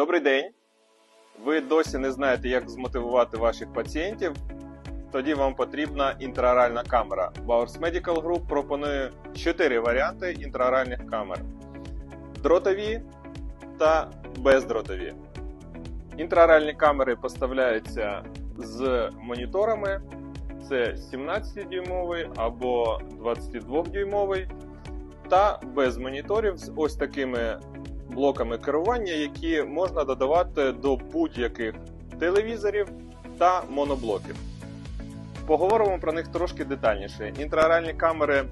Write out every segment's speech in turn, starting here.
Добрий день. Ви досі не знаєте, як змотивувати ваших пацієнтів. Тоді вам потрібна інтраоральна камера. Bowers Medical Group пропонує 4 варіанти інтраоральних камер: дротові та бездротові. Інтраоральні камери поставляються з моніторами. Це 17-дюймовий або 22-дюймовий, та без моніторів з ось такими блоками керування, які можна додавати до будь-яких телевізорів та моноблоків. Поговоримо про них трошки детальніше. Інтраоральні камери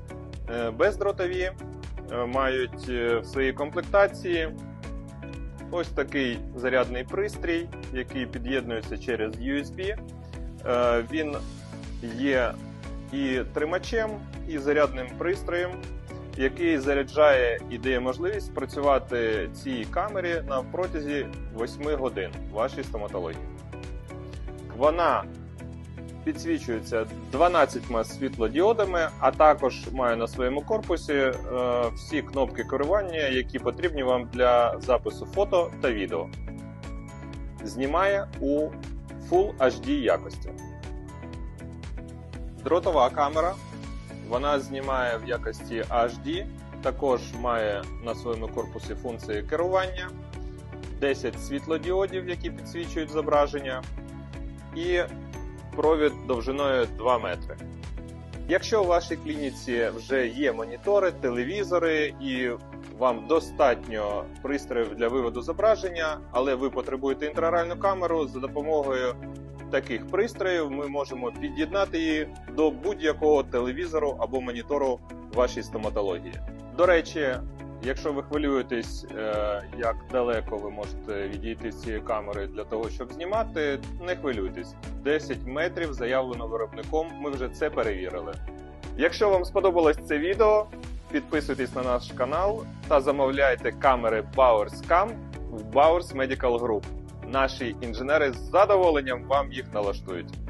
е, бездротові е, мають е, в своїй комплектації ось такий зарядний пристрій, який під'єднується через USB. Він є і тримачем, і зарядним пристроєм, який заряджає і дає можливість працювати цій камері на протязі 8 годин вашій стоматології. Вона підсвічується 12 світлодіодами, а також має на своєму корпусі е, всі кнопки керування, які потрібні вам для запису фото та відео. Знімає у Full HD якості. Дротова камера. Вона знімає в якості HD, також має на своєму корпусі функції керування, 10 світлодіодів, які підсвічують зображення, і провід довжиною 2 метри. Якщо у вашій клініці вже є монітори, телевізори і вам достатньо пристроїв для виводу зображення, але ви потребуєте інтраоральну камеру за допомогою таких пристроїв ми можемо під'єднати її до будь-якого телевізору або монітору вашій стоматології. До речі, якщо ви хвилюєтесь, е, як далеко ви можете відійти з цієї камери для того, щоб знімати, не хвилюйтесь. 10 метрів заявлено виробником. Ми вже це перевірили. Якщо вам сподобалось це відео, підписуйтесь на наш канал та замовляйте камери Bowers Cam в Bowers Medical Group. Наші інженери з задоволенням вам їх налаштують.